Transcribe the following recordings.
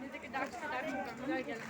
নিজেকে ডাকছে ডাকছে গেলাম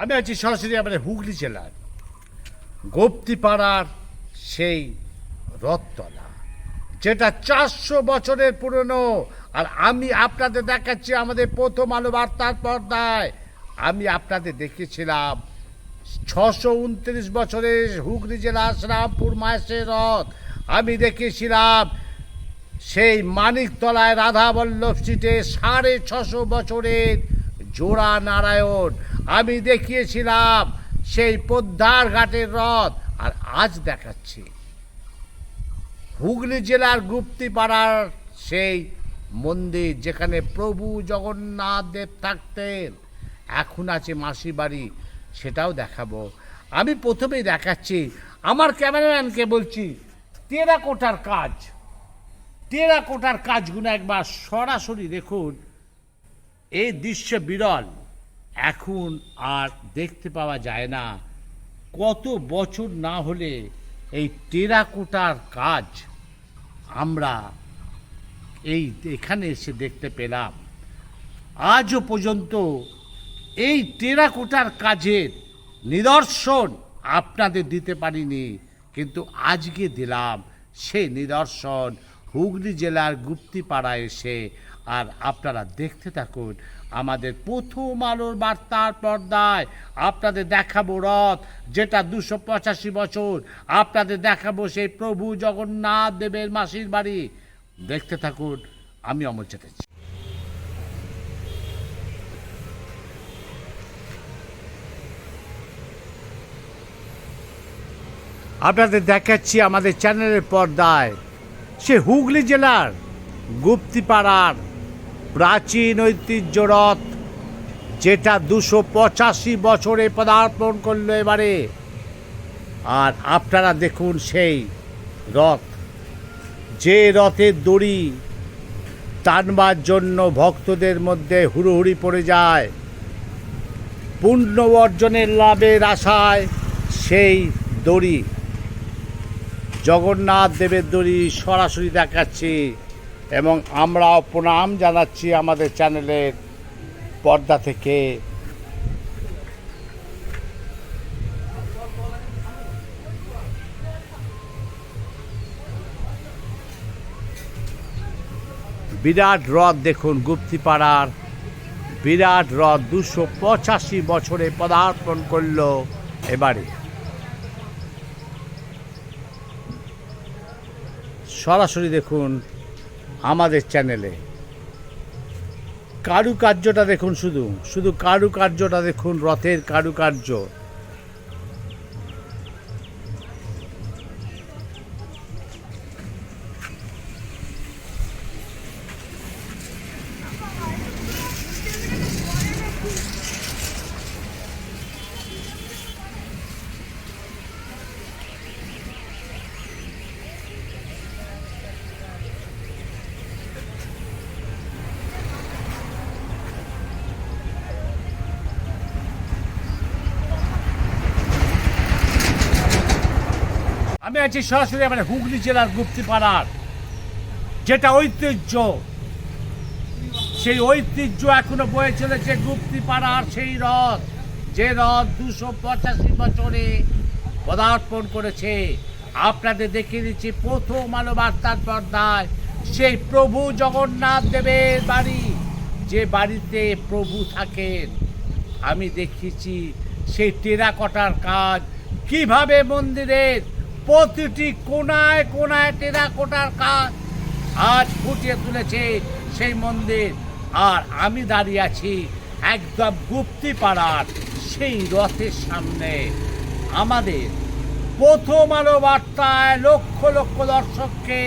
আমি আছি সরাসরি আমাদের হুগলি জেলার গোপ্তিপাড়ার সেই রথতলা, যেটা চারশো বছরের পুরনো। আর আমি আপনাদের দেখাচ্ছি আমাদের প্রথম আলো বার্তার পর্দায়। আমি আপনাদের দেখেছিলাম ছশো উনত্রিশ বছরের হুগলি জেলার শ্রামপুর মাসের রথ। আমি দেখেছিলাম সেই মানিকতলায় রাধাবল্লভ স্ট্রিটে সাড়ে ছশো বছরের জোড়া নারায়ণ। আমি দেখিয়েছিলাম সেই পদ্মার ঘাটের রথ, আর আজ দেখাচ্ছি। হুগলি জেলার গুপ্তিপাড়ার সেই মন্দির যেখানে প্রভু জগন্নাথ দেব থাকতেন, এখন আছে মাসি বাড়ি, সেটাও দেখাবো। আমি প্রথমেই দেখাচ্ছি, আমার ক্যামেরাম্যানকে বলছি টেরাকোটার কাজ টেরাকোটার কাজগুলো একবার সরাসরি দেখুন, এই দৃশ্য বিরল। এখন আর দেখতে পাওয়া যায় না কত বছর না হলে এই টেরাকোটার কাজ আমরা এই এখানে এসে দেখতে পেলাম। আজও পর্যন্ত এই টেরাকোটার কাজের নিদর্শন আপনাদের দিতে পারিনি, কিন্তু আজকে দিলাম সে নিদর্শন হুগলি জেলার গুপ্তিপাড়ায় এসে। আর আপনারা দেখতে থাকুন আমাদের প্রথম আলোর বার্তার পর্দায় আপনাদের দেখাবো রথ, যেটা দুশো পঁচাশি বছর। আপনাদের দেখাবো সেই প্রভু জগন্নাথ দেবের মাসির বাড়ি। দেখতে থাকুন, আমি অমর চ্যাটার্জি। আপনাদের দেখাচ্ছি আমাদের চ্যানেলের পর্দায়। সে হুগলি জেলার গুপ্তিপাড়ার প্রাচীন ঐতিহ্য রথ যেটা দুশো পঁচাশি বছরে পদার্পণ করল এবারে। আর আপনারা দেখুন সেই রথ। যে রথের দড়ি টানবার জন্য ভক্তদের মধ্যে হুড়োহুড়ি পড়ে যায়, পুণ্য অর্জনের লাভের আশায় সেই দড়ি। জগন্নাথ দেবের দড়ি সরাসরি দেখাচ্ছি। এবং আমরাও প্রণাম জানাচ্ছি আমাদের চ্যানেলের পর্দা থেকে। বিরাট হ্রদ দেখুন গুপ্তিপাড়ার। বিরাট হ্রদ দুশো পঁচাশি বছরে পদার্পণ করল এবারে। সরাসরি দেখুন আমাদের চ্যানেলে। কারুকার্যটা দেখুন শুধু শুধু কারুকার্যটা দেখুন রথের কারুকার্য। আমি সরাসরি মানে হুগলি জেলার গুপ্তিপাড়ার। যেটা ঐতিহ্য। সেই ঐতিহ্য এখনও বয়ে চলেছে গুপ্তিপাড়ার সেই রথ যে রথ দুশো পঁচাশি বছরে পদার্পণ করেছে। আপনাদের দেখিয়ে দিচ্ছি প্রথম আলো বার্তার পর্দায়। সেই প্রভু জগন্নাথ দেবের বাড়ি। যে বাড়িতে প্রভু থাকেন। আমি দেখিয়েছি সেই টেরাকটার কাজ। কীভাবে মন্দিরের প্রতিটি কোনায় কোনায় টেরাকোটার কাজ আজ ফুটিয়ে তুলেছে সেই মন্দির। আর আমি দাঁড়িয়ে আছি একদম গুপ্তিপাড়ার সেই রথের সামনে। আমাদের প্রথম আলো বার্তায় লক্ষ লক্ষ দর্শককে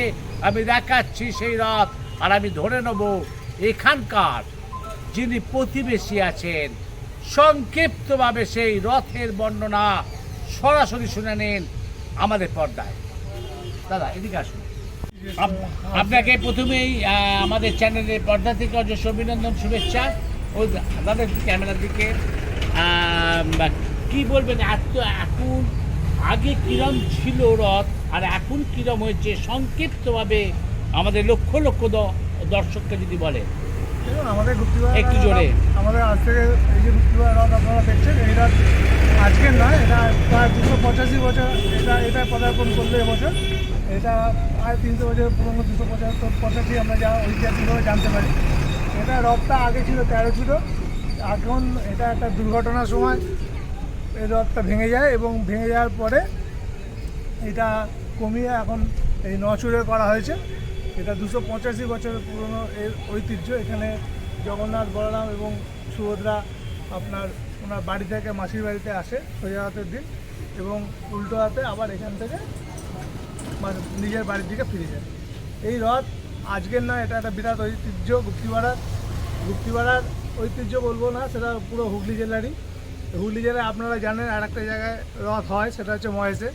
আমি দেখাচ্ছি সেই রথ, আর আমি ধরে নেব এখানকার যিনি প্রতিবেশী আছেন, সংক্ষিপ্তভাবে সেই রথের বর্ণনা সরাসরি শুনে নিন। আমাদের পর্দায়। দাদা এদিকে আসুন। আপনাকে প্রথমেই আমাদের চ্যানেলের পর্দা থেকে অজস্র অভিনন্দন শুভেচ্ছা। ও দাদা ক্যামেরার দিকে। কি বলবেন এত এখন আগে কিরম ছিল রথ আর এখন কিরম হয়েছে? সংক্ষিপ্তভাবে আমাদের লক্ষ লক্ষ দর্শককে যদি বলে আমাদের একটু জোরে। আমাদের আজ থেকে এই যে রথ আপনারা দেখছেন এই রথ আজকের নয়, এটা প্রায় দুশো পঁচাশি বছর, এটা এটা পদার্পণ করল এবছর এটা প্রায় তিনশো বছর, পুরনো দুশো পঁচাত্তর পঁচাশি আমরা যা ঐতিহাসিকভাবে জানতে পারি। এটা রথটা আগে ছিল তেরো ছিল এখন এটা একটা দুর্ঘটনার সময়। এই রথটা ভেঙে যায় এবং ভেঙে যাওয়ার পরে এটা কমিয়ে এখন এই নচুরে করা হয়েছে। এটা দুশো পঁচাশি বছরের পুরনো এর ঐতিহ্য। এখানে জগন্নাথ, বলরাম এবং সুভদ্রা আপনার ওনার বাড়ি থেকে মাসির বাড়িতে আসে সোজা হাতের দিন এবং উল্টো হাতে আবার এখান থেকে মা- নিজের বাড়ির দিকে ফিরে যায়। এই রথ আজকের নয়, এটা একটা বিরাট ঐতিহ্য গুপ্তিপাড়ার গুপ্তিপাড়ার ঐতিহ্য বলব না, সেটা পুরো হুগলি জেলারই। হুগলি জেলায় আপনারা জানেন আর একটা জায়গায় রথ হয়, সেটা হচ্ছে মহেশে।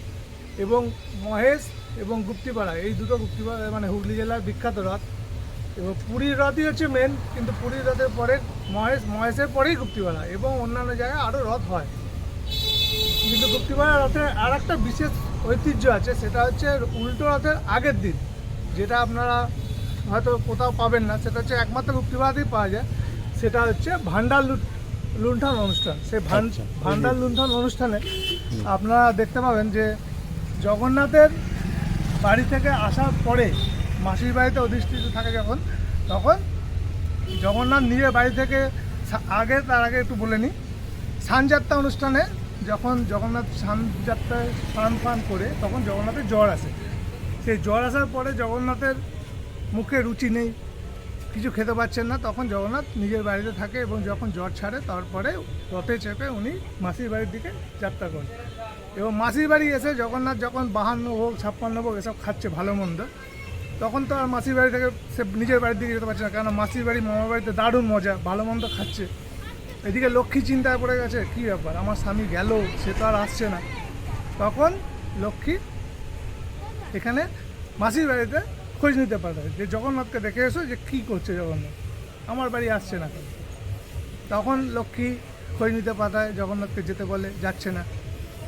এবং মহেশ এবং গুপ্তিপাড়া, এই দুটো গুপ্তিপাড়া মানে হুগলি জেলার বিখ্যাত রথ। এবং পুরীর রথই হচ্ছে মেন কিন্তু পুরীর রথের পরে মহেশ মহেশের পরেই গুপ্তিপাড়া এবং অন্যান্য জায়গায় আরও রথ হয়। কিন্তু গুপ্তিপাড়া রথের আর একটা বিশেষ ঐতিহ্য আছে সেটা হচ্ছে উল্টো রথের আগের দিন যেটা আপনারা হয়তো কোথাও পাবেন না সেটা হচ্ছে একমাত্র গুপ্তিপাড়াতেই পাওয়া যায় সেটা হচ্ছে ভান্ডার লুট- লুণ্ঠন অনুষ্ঠান। সেই ভান- আচ্ছা, ভান্ডার লুণ্ঠন অনুষ্ঠানে আপনারা দেখতে পাবেন যে জগন্নাথের বাড়ি থেকে আসার পরে মাসির বাড়িতে অধিষ্ঠিত থাকে যখন, তখন জগন্নাথ নিজের বাড়ি থেকে আগে, তার আগে একটু বলে নিই। সানযাত্রা অনুষ্ঠানে যখন জগন্নাথ স্নানযাত্রায় স্নান ফান করে, তখন জগন্নাথের জ্বর আসে। সেই জ্বর আসার পরে জগন্নাথের মুখে রুচি নেই, কিছু খেতে পাচ্ছেন না, তখন জগন্নাথ নিজের বাড়িতে থাকে এবং যখন জ্বর ছাড়ে, তারপরে রথে চেপে উনি মাসির বাড়ির দিকে যাত্রা করেন। এবং মাসির বাড়ি এসে জগন্নাথ যখন বাহান্ন ভোগ, ছাপ্পান্ন ভোগ এসব খাচ্ছে ভালো মন্দ তখন তো আর মাসির বাড়ি থেকে সে নিজের বাড়ির দিকে যেতে পারছে না। কারণ মাসির বাড়ি, মামার বাড়িতে দারুণ মজা, ভালো মন্দ খাচ্ছে। এদিকে লক্ষ্মী চিন্তায় পড়ে গেছে, কী ব্যাপার? আমার স্বামী গেল, সে তো আর আসছে না। তখন লক্ষ্মী এখানে মাসির বাড়িতে খোঁজ নিতে পাঠায় যে জগন্নাথকে দেখে এসো যে কী করছে জগন্নাথ। আমার বাড়ি আসছে না কেন? তখন লক্ষ্মী খোঁজ নিতে পাঠায়, জগন্নাথকে যেতে বলে, যাচ্ছে না।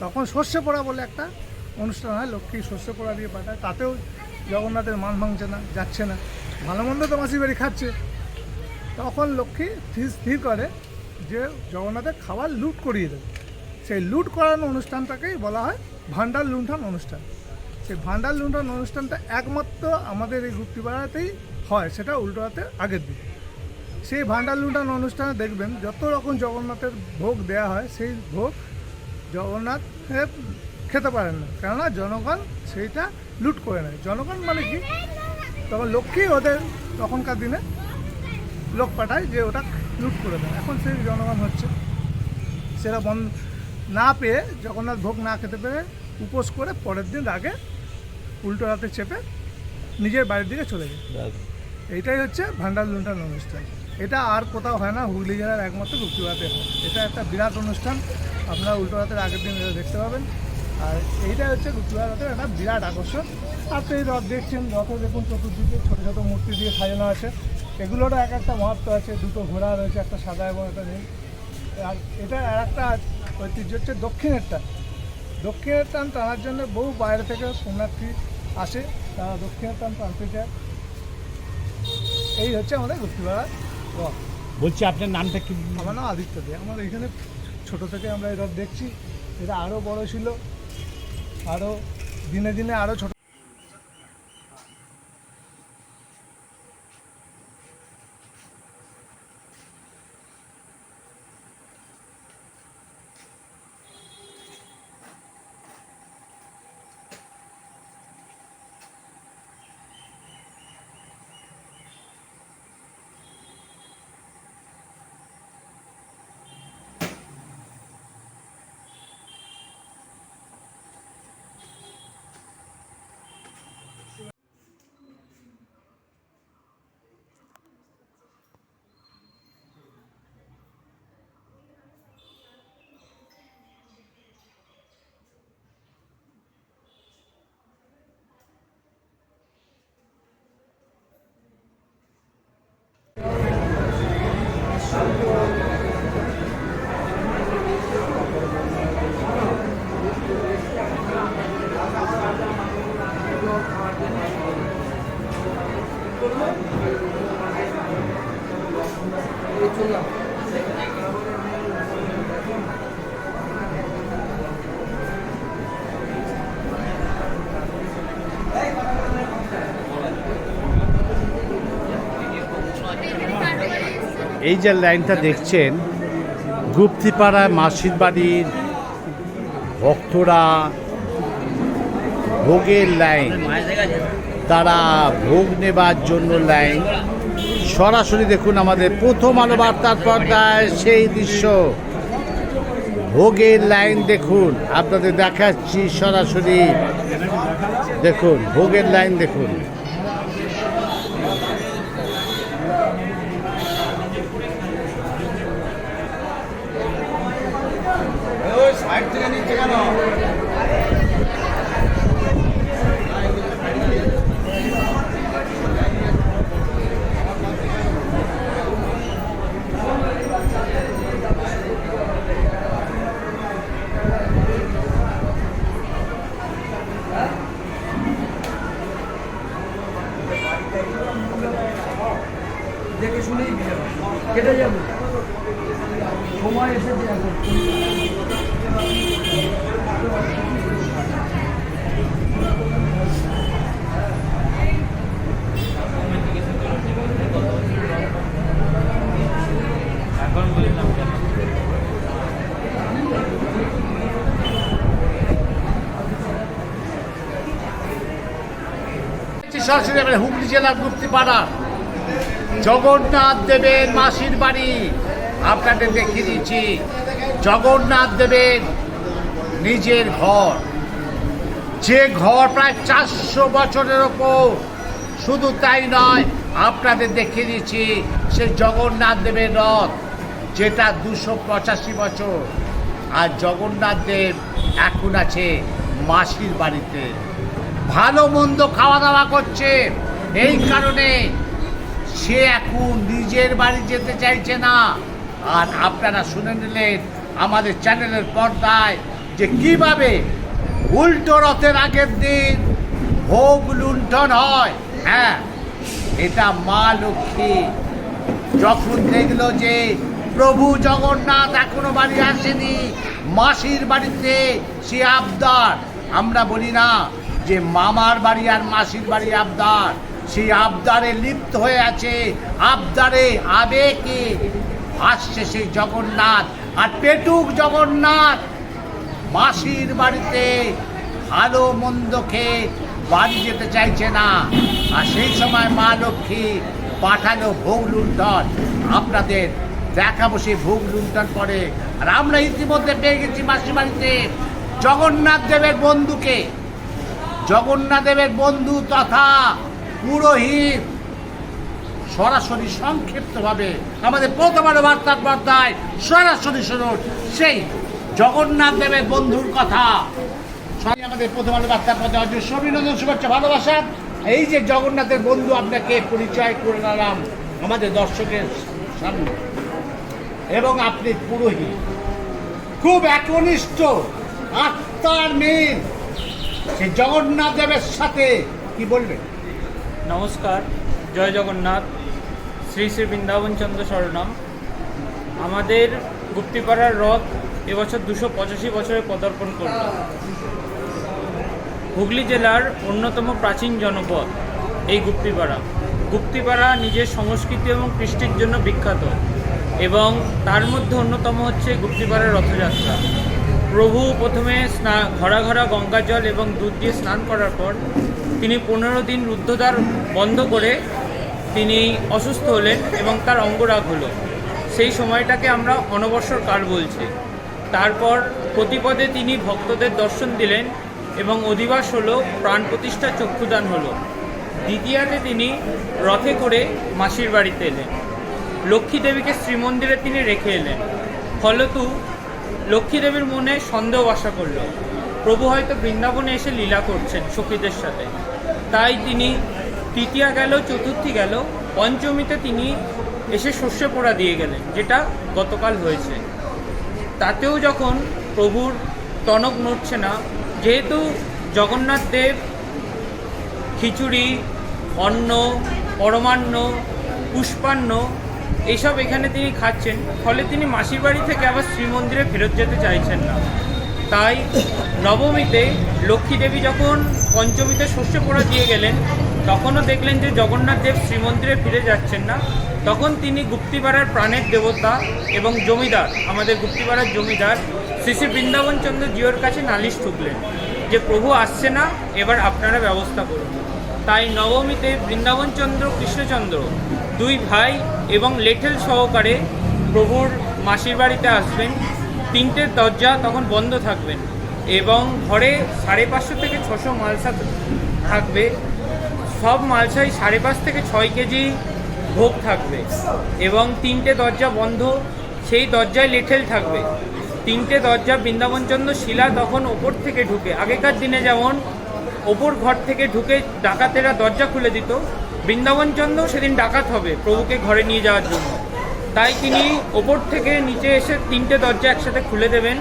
তখন শস্য পোড়া বলে একটা অনুষ্ঠান হয়, লক্ষ্মী শস্য পোড়া দিয়ে পাঠায়। তাতেও জগন্নাথের মান ভাঙছে না যাচ্ছে না। ভালো মন্দ তো মাসির বাড়ি খাচ্ছে। তখন লক্ষ্মী স্থির স্থির করে যে জগন্নাথের খাবার লুট করিয়ে দেবে। সেই লুট করানো অনুষ্ঠানটাকেই বলা হয় ভান্ডার লুণ্ঠন অনুষ্ঠান। সেই ভান্ডার লুণ্ঠন অনুষ্ঠানটা একমাত্র আমাদের এই গুপ্তিপাড়াতেই হয় সেটা উল্টোরাতে আগের দিন। সেই ভান্ডার লুণ্ঠন অনুষ্ঠানে দেখবেন যত রকম জগন্নাথের ভোগ দেয়া হয় সেই ভোগ জগন্নাথ এ, খেতে পারেন না। কেননা জনগণ সেইটা লুট করে নেয়। জনগণ মানে কি? তখন লক্ষ্মী ওদের তখনকার দিনে লোক পাঠায় যে ওটা লুট করে দেয়। এখন সেই জনগণ হচ্ছে। সেটা বন্ধ না পেয়ে জগন্নাথ ভোগ না খেতে পেরে উপোস করে পরের দিন আগে উল্টো রাতে চেপে নিজের বাড়ির দিকে চলে যায়। এইটাই হচ্ছে ভান্ডার লুণ্ঠন অনুষ্ঠান। এটা আর কোথাও হয় না। হুগলি জেলার একমাত্র গুপ্তিবাতে হয় এটা একটা বিরাট অনুষ্ঠান। আপনারা উল্টো রাতের আগের দিন দেখতে পাবেন। আর এইটাই হচ্ছে গুপ্তিবাতের একটা বিরাট আকর্ষণ। আপনি এই রথ দেখছেন রথে দেখুন চতুর্দিকে ছোটো ছোটো মূর্তি দিয়ে সাজানো আছে। এগুলোরও এক একটা মহত্ব আছে দুটো ঘোড়া রয়েছে একটা সাদা এবং একটা নীল। আর এটা আর একটা ঐতিহ্য হচ্ছে দক্ষিণের টান। দক্ষিণের টান টানার জন্য বহু বাইরে থেকে পুণ্যার্থী আসে তারা দক্ষিণের টান টানতে যায়। এই হচ্ছে আমাদের গুপ্তিপাড়া রথ। বলছি আপনার নামটা কি? আমার নাম আদিত্য দে। আমার এখানে ছোট থেকে আমরা এই রথ দেখছি। এটা আরও বড় ছিল। আরও দিনে দিনে আরও ছোট এই যে লাইনটা দেখছেন, গুপ্তিপাড়া মাসির বাড়ির ভক্তরা, ভোগের লাইন, তারা ভোগ নেবার জন্য লাইন। সরাসরি দেখুন আমাদের প্রথম আলো বার্তার পর্দায় সেই দৃশ্য। ভোগের লাইন দেখুন, আপনাদের দেখাচ্ছি সরাসরি। দেখুন, ভোগের লাইন দেখুন দেখে শুনেই বিয়ে হবে। কেটে যাবে। সময় এসেছে হুগলি জেলার গুপ্তিপাড়া জগন্নাথ দেবের মাসির বাড়ি। আপনাদের দেখিয়ে দিচ্ছি, জগন্নাথ দেবের নিজের ঘর। যে ঘর প্রায় চারশো বছরের ওপর, শুধু তাই নয়, আপনাদের দেখিয়ে দিচ্ছি, সে জগন্নাথ দেবের রথ, যেটা দুশো পঁচাশি বছর। আর জগন্নাথ দেব এখন আছে মাসির বাড়িতে। ভালো মন্দ খাওয়া দাওয়া করছে, এই কারণে সে এখন নিজের বাড়ি যেতে চাইছে না। আর আপনারা শুনে নিলেন আমাদের চ্যানেলের পর্দায় যে কীভাবে উল্টো রথের আগের দিন ভোগ লুণ্ঠন হয়। হ্যাঁ এটা মা লক্ষ্মী যখন দেখল যে প্রভু জগন্নাথ এখনও বাড়ি আসেনি, মাসির বাড়িতে সে আবদার। আমরা বলি না যে মামার বাড়ি আর মাসির বাড়ি আবদার। সেই আবদারে লিপ্ত হয়ে আছে, আবদারে আবেগে আসছে সেই জগন্নাথ। আর পেটুক জগন্নাথ, মাসির বাড়িতে ভালো মন্দ খেয়ে বাড়ি যেতে চাইছে না। আর সেই সময় মা লক্ষ্মী পাঠালো ভোগ লুণ্ঠন আপনাদের দেখাবো সেই ভোগ লুণ্ঠন করে আর আমরা ইতিমধ্যে পেয়ে গেছি মাসি বাড়িতে জগন্নাথ দেবের বন্ধুকে। জগন্নাথ দেবের বন্ধু তথা পুরোহিত, সরাসরি সংক্ষিপ্তভাবে আমাদের প্রথম আলো বার্তার পর্দায় সরাসরি শুনুন সেই জগন্নাথ দেবের বন্ধুর কথা। আমাদের প্রথম আলো বার্তার পর্দায় অর্জুন অভিনন্দন শুভেচ্ছা, ভালোবাসা। এই যে জগন্নাথের বন্ধু আপনাকে পরিচয় করে নিলাম আমাদের দর্শকের সামনে। এবং আপনি পুরোহিত। খুব একনিষ্ঠ আত্মার মেয়ে। সেই জগন্নাথ দেবের সাথে কি বলবেন? নমস্কার, জয় জগন্নাথ, শ্রী শ্রী বৃন্দাবন চন্দ্র শরণম। আমাদের গুপ্তিপাড়ার রথ এবছর দুশো পঁচাশি বছরে পদার্পণ করল। হুগলি জেলার অন্যতম প্রাচীন জনপদ, এই গুপ্তিপাড়া। গুপ্তিপাড়া নিজের সংস্কৃতি এবং কৃষ্টির জন্য বিখ্যাত এবং তার মধ্যে অন্যতম হচ্ছে গুপ্তিপাড়ার রথযাত্রা। প্রভু প্রথমে স্না ঘরা ঘরা গঙ্গা জল এবং দুধ দিয়ে স্নান করার পর তিনি পনেরো দিন রুদ্ধদ্বার বন্ধ করে তিনি অসুস্থ হলেন এবং তার অঙ্গরাগ হলো। সেই সময়টাকে আমরা অনবসর কাল বলছি। তারপর প্রতিপদে তিনি ভক্তদের দর্শন দিলেন এবং অধিবাস হলো, প্রাণ প্রতিষ্ঠা, চক্ষুদান হলো। দ্বিতীয়াতে তিনি রথে করে মাসির বাড়িতে এলেন। লক্ষ্মী দেবীকে শ্রীমন্দিরে তিনি রেখে এলেন। ফলতু লক্ষ্মী দেবীর মনে সন্দেহ বাসা করল। প্রভু হয়তো বৃন্দাবনে এসে লীলা করছেন সখীদের সাথে। তাই তিনি তৃতীয়া গেল, চতুর্থী গেল, পঞ্চমীতে তিনি এসে শস্য পোড়া দিয়ে গেলেন, যেটা গতকাল হয়েছে। তাতেও যখন প্রভুর টনক নড়ছে না, যেহেতু জগন্নাথ দেব খিচুড়ি, অন্ন, পরমান্ন, পুষ্পান্ন এইসব এখানে তিনি খাচ্ছেন, ফলে তিনি মাসির বাড়ি থেকে আবার শ্রীমন্দিরে ফেরত যেতে চাইছেন না। তাই নবমীতে লক্ষ্মী দেবী যখন পঞ্চমীতে শস্য পোড়া দিয়ে গেলেন, তখনও দেখলেন যে জগন্নাথ দেব শ্রীমন্দিরে ফিরে যাচ্ছেন না। তখন তিনি গুপ্তিপাড়ার প্রাণের দেবতা এবং জমিদার, আমাদের গুপ্তিপাড়ার জমিদার শ্রী শ্রী বৃন্দাবন চন্দ্র জিওর কাছে নালিশ ঠুকলেন যে প্রভু আসছে না, এবার আপনারা ব্যবস্থা করুন। তাই নবমীতে বৃন্দাবনচন্দ্র কৃষ্ণচন্দ্র দুই ভাই এবং লেঠেল সহকারে প্রভুর মাসির বাড়িতে আসবেন। তিনটে দরজা তখন বন্ধ থাকবেন এবং ঘরে সাড়ে পাঁচশো থেকে ছশো মালসা থাকবে। সব মালসাই সাড়ে পাঁচ থেকে ছয় কেজি ভোগ থাকবে। এবং তিনটে দরজা বন্ধ, সেই দরজায় লেঠেল থাকবে। তিনটে দরজা বৃন্দাবনচন্দ্র শিলা তখন ওপর থেকে ঢুকে, আগেকার দিনে যেমন ওপর ঘর থেকে ঢুকে ডাকাতেরা দরজা খুলে দিত বৃন্দাবনচন্দ্র সেদিন ডাকাত হবে প্রভুকে ঘরে নিয়ে যাওয়ার জন্য। তাই তিনি ওপর থেকে নিচে এসে তিনটে দরজা একসাথে খুলে দেবেন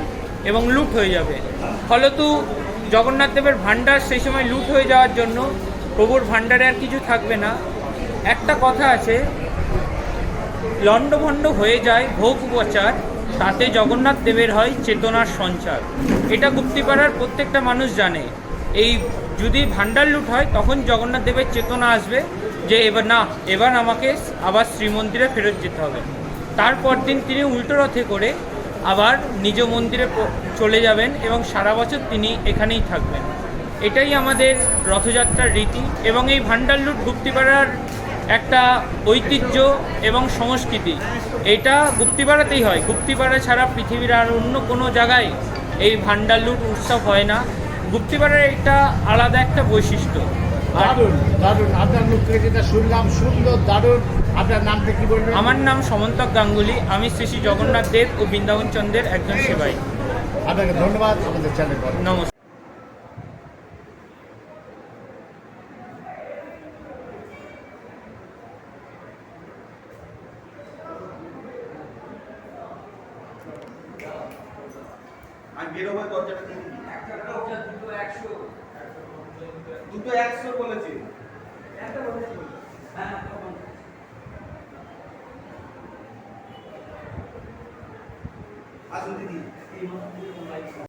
এবং লুট হয়ে যাবে। ফলত জগন্নাথ দেবের ভাণ্ডার সেই সময় লুট হয়ে যাওয়ার জন্য প্রভুর ভাণ্ডারে আর কিছু থাকবে না। একটা কথা আছে, লণ্ডভণ্ড হয়ে যায় ভোগ উপচার তাতে জগন্নাথ দেবের হয় চেতনার সঞ্চার। এটা গুপ্তিপাড়ার প্রত্যেকটা মানুষ জানে। এই যদি ভাণ্ডার লুট হয়, তখন জগন্নাথ দেবের চেতনা আসবে যে এবার না, এবার আমাকে আবার শ্রীমন্দিরে ফেরত যেতে হবে। তারপর দিন তিনি উল্টো রথে করে আবার নিজ মন্দিরে চলে যাবেন এবং সারা বছর তিনি এখানেই থাকবেন। এটাই আমাদের রথযাত্রার রীতি এবং এই ভাণ্ডার লুট গুপ্তিপাড়ার একটা ঐতিহ্য এবং সংস্কৃতি। এটা গুপ্তিপাড়াতেই হয়। গুপ্তিপাড়া ছাড়া পৃথিবীর আর অন্য কোনো জায়গায় এই ভাণ্ডার লুট উৎসব হয় না। গুপ্তিপাড়ার একটা আলাদা একটা বৈশিষ্ট্য। দারুণ দারুণ। আপনার মুখ থেকে যেটা শুনলাম সুন্দর দারুণ। আপনার নামটা কি বলবেন? আমার নাম সমন্তক গাঙ্গুলি। আমি শ্রী শ্রী জগন্নাথ দেব ও বৃন্দাবন চন্দ্রের একজন সেবাই আপনাকে ধন্যবাদ। আমাদের চ্যানেল নমস্কার।